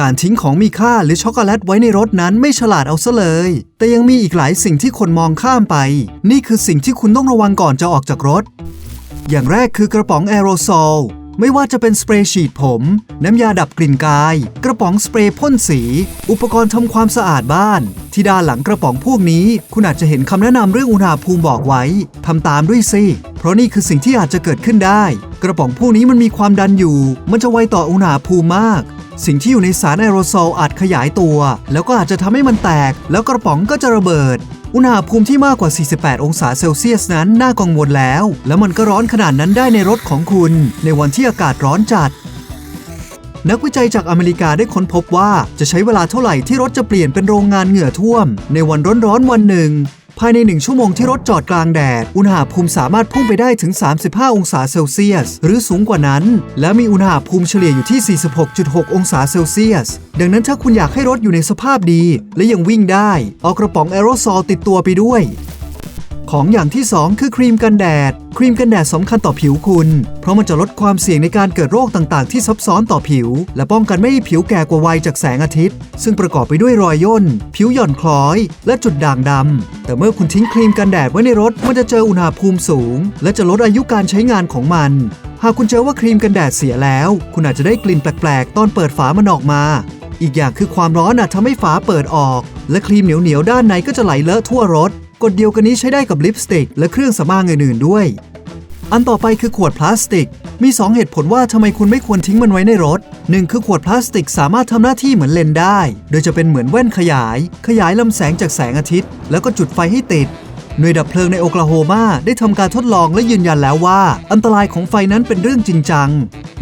การทิ้งของมีค่าหรือช็อกโกแลตไว้ในรถนั้นไม่ฉลาดเอาซะเลย แต่ยังมีอีกหลายสิ่งที่คนมองข้ามไป นี่คือสิ่งที่คุณต้องระวังก่อนจะออกจากรถ อย่างแรกคือกระป๋องแอโรซอลไม่ว่าจะเป็นสเปรย์ฉีดผม น้ำยาดับกลิ่นกาย กระป๋องสเปรย์พ่นสี อุปกรณ์ทำความสะอาดบ้าน ที่ด้านหลังกระป๋องพวกนี้ คุณอาจจะเห็นคำแนะนำเรื่องอุณหภูมิบอกไว้ทำตามด้วยสิ เพราะนี่คือสิ่งที่อาจจะเกิดขึ้นได้ กระป๋องพวกนี้มันมีความดันอยู่ มันจะไวต่ออุณหภูมิมาก สิ่งที่อยู่ในสารแอโรโซลอาจขยายตัว แล้วก็อาจจะทำให้มันแตก แล้วกระป๋องก็จะระเบิดอุณหภูมิที่มากกว่า 48 องศาเซลเซียสนั้นน่ากังวลแล้ว แล้วมันก็ร้อนขนาดนั้นได้ในรถของคุณ ในวันที่อากาศร้อนจัด นักวิจัยจากอเมริกาได้ค้นพบว่าจะใช้เวลาเท่าไหร่ที่รถจะเปลี่ยนเป็นโรงงานเหงื่อท่วม ในวันร้อนๆวันหนึ่ง ภายในหนึ่งชั่วโมงที่รถจอดกลางแดด อุณหภูมิสามารถพุ่งไปได้ถึง 35 องศาเซลเซียส หรือสูงกว่านั้น และมีอุณหภูมิเฉลี่ยอยู่ที่ 46.6 องศาเซลเซียส ดังนั้นถ้าคุณอยากให้รถอยู่ในสภาพดี และยังวิ่งได้ เอากระป๋องแอโรซอลติดตัวไปด้วย ของอย่างที่ 2 คือครีมกันแดด ครีมกันแดดสำคัญต่อผิวคุณ เพราะมันจะลดความเสี่ยงในการเกิดโรคต่างๆ ที่ซับซ้อนต่อผิว และป้องกันไม่ให้ผิวแก่กว่าวัยจากแสงอาทิตย์ ซึ่งประกอบไปด้วยรอยย่น ผิวหย่อนคล้อย และจุดด่างดำแต่เมื่อคุณทิ้งครีมกันแดดไว้ในรถมันจะเจออุณหภูมิสูง และจะลดอายุการใช้งานของมันหากคุณเจอว่าครีมกันแดดเสียแล้ว คุณอาจจะได้กลิ่นแปลกๆ ตอนเปิดฝามันออกมา อีกอย่างคือความร้อนอาจทำให้ฝาเปิดออก และครีมเหนียวๆด้านในก็จะไหลเลอะทั่วรถ กฎเดียวกันนี้ใช้ได้กับลิปสติกและเครื่องสำอางอื่นๆด้วย อันต่อไปคือขวดพลาสติก มี 2 เหตุผลว่าทำไมคุณไม่ควรทิ้งมันไว้ในรถ 1 คือขวดพลาสติกสามารถทำหน้าที่เหมือนเลนได้ โดยจะเป็นเหมือนแว่นขยาย ขยายลำแสงจากแสงอาทิตย์ แล้วก็จุดไฟให้ติดหน่วยดับเพลิงในโอคลาโฮมาได้ทำการทดลองและยืนยันแล้วว่า อันตรายของไฟนั้นเป็นเรื่องจริงจัง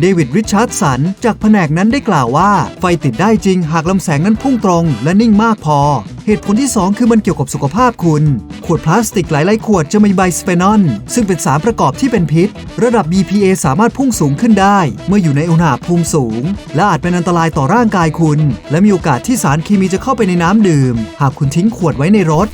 เดวิดริชาร์ดสัน จากแผนกนั้นได้กล่าวว่า ไฟติดได้จริงหากลำแสงนั้นพุ่งตรงและนิ่งมากพอ เหตุผลที่ 2 คือมันเกี่ยวกับสุขภาพคุณ ขวดพลาสติกหลายๆขวดจะมีไบสเฟนอลซึ่งเป็นสารประกอบที่เป็นพิษ ระดับ BPA สามารถพุ่งสูงขึ้นได้ เมื่ออยู่ในอุณหภูมิสูง และอาจเป็นอันตรายต่อร่างกายคุณ และมีโอกาสที่สารเคมีจะเข้าไปในน้ำดื่ม หากคุณทิ้งขวดไว้ในรถ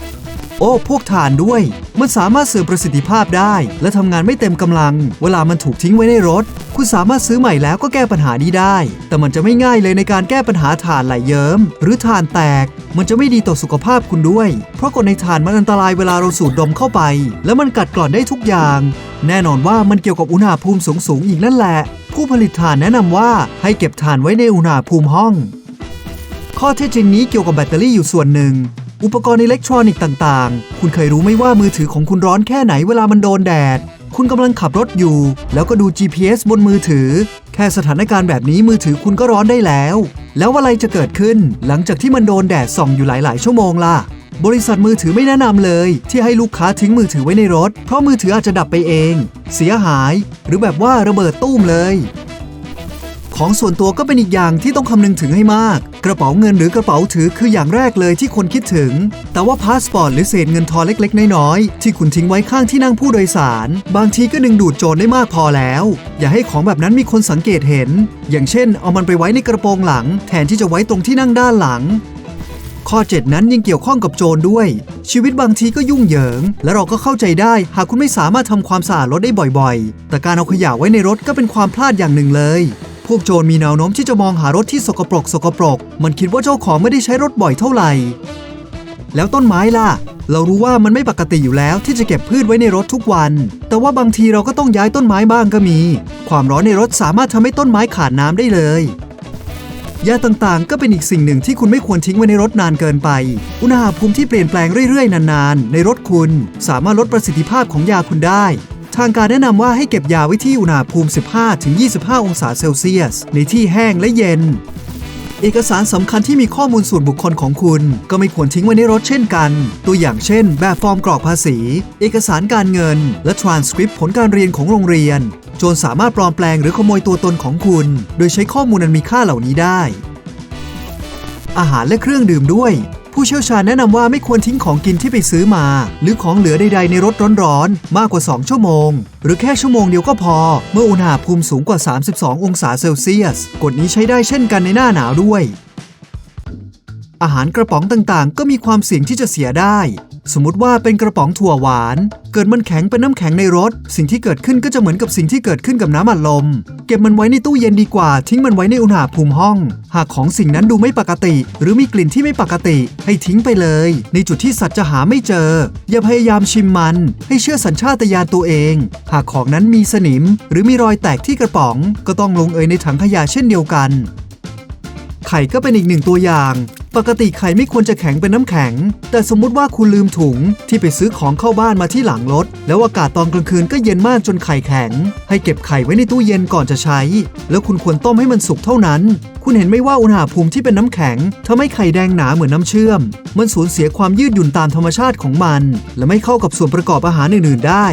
โอ้ พวกถ่านด้วย มันสามารถเสื่อมประสิทธิภาพได้ และทำงานไม่เต็มกำลัง เวลามันถูกทิ้งไว้ในรถ คุณสามารถซื้อใหม่แล้วก็แก้ปัญหานี้ได้ แต่มันจะไม่ง่ายเลยในการแก้ปัญหาถ่านไหลเยิ้ม หรือถ่านแตก มันจะไม่ดีต่อสุขภาพคุณด้วย เพราะกฎในถ่านมันอันตรายเวลาเราสูดดมเข้าไป และมันกัดกร่อนได้ทุกอย่าง แน่นอนว่ามันเกี่ยวกับอุณหภูมิสูงๆอีกนั่นแหละ ผู้ผลิตถ่านแนะนำว่าให้เก็บถ่านไว้ในอุณหภูมิห้อง ข้อเท็จจริงนี้เกี่ยวกับแบตเตอรี่อยู่ส่วนหนึ่ง อุปกรณ์อิเล็กทรอนิกส์ต่างๆ คุณเคยรู้ไหมว่ามือถือของคุณร้อนแค่ไหนเวลามันโดนแดด คุณกำลังขับรถอยู่ แล้วก็ดู GPS บนมือถือ แค่สถานการณ์แบบนี้มือถือคุณก็ร้อนได้แล้ว แล้วอะไรจะเกิดขึ้น หลังจากที่มันโดนแดดส่องอยู่หลายๆ ชั่วโมงล่ะ บริษัทมือถือไม่แนะนำเลย ที่ให้ลูกค้าทิ้งมือถือไว้ในรถ เพราะมือถืออาจจะดับไปเอง เสียหาย หรือแบบว่าระเบิดตู้มเลย ของส่วนตัวก็เป็นอีกอย่างที่ต้องคำนึงถึงให้มาก กระเป๋าเงินหรือกระเป๋าถือคืออย่างแรกเลยที่คนคิดถึง แต่ว่าพาสปอร์ตหรือเศษเงินทอนเล็กๆ น้อยๆ ที่คุณทิ้งไว้ข้างที่นั่งผู้โดยสาร บางทีก็ดึงดูดโจรได้มากพอแล้ว อย่าให้ของแบบนั้นมีคนสังเกตเห็น อย่างเช่น เอามันไปไว้ในกระโปรงหลัง แทนที่จะไว้ตรงที่นั่งด้านหลังข้อ 7 นั้นยังเกี่ยวข้องกับโจรด้วย ชีวิตบางทีก็ยุ่งเหยิง และเราก็เข้าใจได้ หากคุณไม่สามารถทำความสะอาดรถได้บ่อยๆ แต่การเอาขยะไว้ในรถก็เป็นความพลาดอย่างหนึ่งเลย พวกโจรมีแนวโน้มที่จะมองหารถที่สกปรกสกปรก มันคิดว่าเจ้าของไม่ได้ใช้รถบ่อยเท่าไหร่ แล้วต้นไม้ล่ะ เรารู้ว่ามันไม่ปกติอยู่แล้วที่จะเก็บพืชไว้ในรถทุกวัน แต่ว่าบางทีเราก็ต้องย้ายต้นไม้บ้างก็มี ความร้อนในรถสามารถทำให้ต้นไม้ขาดน้ำได้เลยยาต่างๆ ก็เป็นอีกสิ่งหนึ่งที่คุณไม่ควรทิ้งไว้ในรถนานเกินไป อุณหภูมิที่เปลี่ยนแปลงเรื่อยๆ นานๆ ในรถคุณ สามารถลดประสิทธิภาพของยาคุณได้ ทางการแนะนำว่าให้เก็บยาไว้ที่อุณหภูมิ 15-25 องศาเซลเซียส ในที่แห้งและเย็น เอกสารสำคัญที่มีข้อมูลส่วนบุคคลของคุณ ก็ไม่ควรทิ้งไว้ในรถเช่นกัน ตัวอย่างเช่น แบบฟอร์มกรอกภาษี เอกสารการเงิน และทรานสคริปต์ผลการเรียนของโรงเรียน โจรสามารถปลอมแปลงหรือขโมยตัวตนของคุณ โดยใช้ข้อมูลอันมีค่าเหล่านี้ได้ อาหารและเครื่องดื่มด้วย ผู้เชี่ยวชาญแนะนำว่าไม่ควรทิ้งของกินที่ไปซื้อมา หรือของเหลือใดๆในรถร้อนๆ มากกว่า 2 ชั่วโมง หรือแค่ชั่วโมงเดียวก็พอ เมื่ออุณหภูมิสูงกว่า 32 องศาเซลเซียส กฎนี้ใช้ได้เช่นกันในหน้าหนาวด้วยอาหารกระป๋องต่างๆ ก็มีความเสี่ยงที่จะเสียได้ สมมติว่าเป็นกระป๋องถั่วหวาน เกิดมันแข็งเป็นน้ำแข็งในรถ สิ่งที่เกิดขึ้นก็จะเหมือนกับสิ่งที่เกิดขึ้นกับน้ำอัดลม เก็บมันไว้ในตู้เย็นดีกว่า ทิ้งมันไว้ในอุณหภูมิห้อง หากของสิ่งนั้นดูไม่ปกติ หรือมีกลิ่นที่ไม่ปกติ ให้ทิ้งไปเลย ในจุดที่สัตว์จะหาไม่เจอ อย่าพยายามชิมมัน ให้เชื่อสัญชาตญาณตัวเอง หากของนั้นมีสนิม หรือมีรอยแตกที่กระป๋อง ก็ต้องลงเอยในถังขยะเช่นเดียวกัน ไข่ก็เป็นอีกหนึ่งตัวอย่าง ปกติไข่ไม่ควรจะแข็งเป็นน้ำแข็ง แต่สมมุติว่าคุณลืมถุงที่ไปซื้อของเข้าบ้านมาที่หลังรถ แล้วอากาศตอนกลางคืนก็เย็นมากจนไข่แข็ง ให้เก็บไข่ไว้ในตู้เย็นก่อนจะใช้ แล้วคุณควรต้มให้มันสุกเท่านั้น คุณเห็นไหมว่าอุณหภูมิที่เป็นน้ำแข็งทำให้ไข่แดงหนาเหมือนน้ำเชื่อม มันสูญเสียความยืดหยุ่นตามธรรมชาติของมัน และไม่เข้ากับส่วนประกอบอาหารอื่นๆได้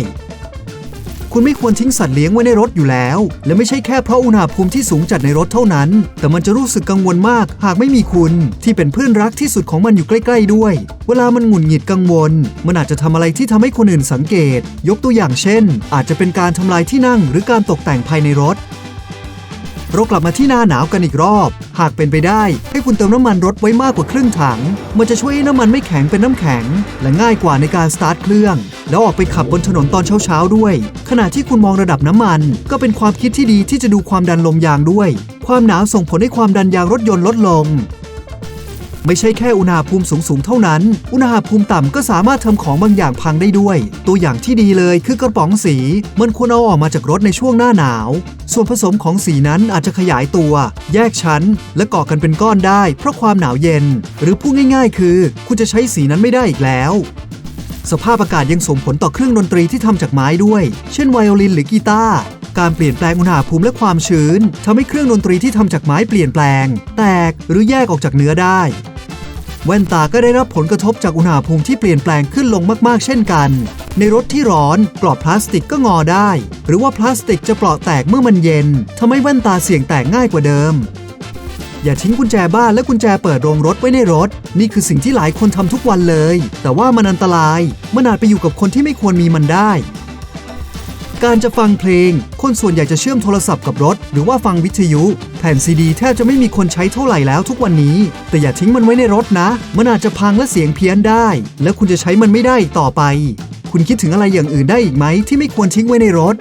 คุณไม่ควรทิ้งสัตว์เลี้ยงไว้ในรถอยู่แล้ว และไม่ใช่แค่เพราะอุณหภูมิที่สูงจัดในรถเท่านั้น แต่มันจะรู้สึกกังวลมาก หากไม่มีคุณ ที่เป็นเพื่อนรักที่สุดของมันอยู่ใกล้ ๆ ด้วย เวลามันหงุดหงิดกังวล มันอาจจะทำอะไรที่ทำให้คนอื่นสังเกต ยกตัวอย่างเช่น อาจจะเป็นการทำลายที่นั่ง หรือการตกแต่งภายในรถเรากลับมาที่หน้าหนาวกันอีกรอบ หากเป็นไปได้ ให้คุณเติมน้ำมันรถไว้มากกว่าครึ่งถัง มันจะช่วยให้น้ำมันไม่แข็งเป็นน้ำแข็ง และง่ายกว่าในการสตาร์ทเครื่อง แล้วออกไปขับบนถนนตอนเช้าๆด้วย ขณะที่คุณมองระดับน้ำมัน ก็เป็นความคิดที่ดีที่จะดูความดันลมยางด้วย ความหนาวส่งผลให้ความดันยางรถยนต์ลดลง ไม่ใช่แค่อุณหภูมิสูงๆเท่านั้น อุณหภูมิต่ำก็สามารถทำของบางอย่างพังได้ด้วย ตัวอย่างที่ดีเลยคือกระป๋องสี มันควรเอาออกมาจากรถในช่วงหน้าหนาว ส่วนผสมของสีนั้นอาจจะขยายตัว แยกชั้น และก่อกันเป็นก้อนได้ เพราะความหนาวเย็น หรือพูดง่าย ๆ คือ คุณจะใช้สีนั้นไม่ได้อีกแล้ว สภาพอากาศยังส่งผลต่อเครื่องดนตรีที่ทำจากไม้ด้วย เช่นไวโอลินหรือกีตาร์การเปลี่ยนแปลงอุณหภูมิและความชื้นทำให้เครื่องดนตรีที่ทำจากไม้เปลี่ยนแปลง แตกหรือแยกออกจากเนื้อได้ แว่นตาก็ได้รับผลกระทบจากอุณหภูมิที่เปลี่ยนแปลงขึ้นลงมาก ๆ เช่นกัน ในรถที่ร้อนกรอบพลาสติกก็งอได้ หรือว่าพลาสติกจะเปราะแตกเมื่อมันเย็นทำให้แว่นตาเสี่ยงแตกง่ายกว่าเดิม อย่าทิ้งกุญแจบ้านและกุญแจเปิดโรงรถไว้ในรถ นี่คือสิ่งที่หลายคนทำทุกวันเลย แต่ว่ามันอันตรายมันอาจไปอยู่กับคนที่ไม่ควรมีมันได้ การจะฟังเพลง คนส่วนใหญ่จะเชื่อมโทรศัพท์กับรถ หรือว่าฟังวิทยุ แผ่นซีดีแทบจะไม่มีคนใช้เท่าไหร่แล้วทุกวันนี้ แต่อย่าทิ้งมันไว้ในรถนะ มันอาจจะพังและเสียงเพี้ยนได้ และคุณจะใช้มันไม่ได้ต่อไป คุณคิดถึงอะไรอย่างอื่นได้อีกไหมที่ไม่ควรทิ้งไว้ในรถ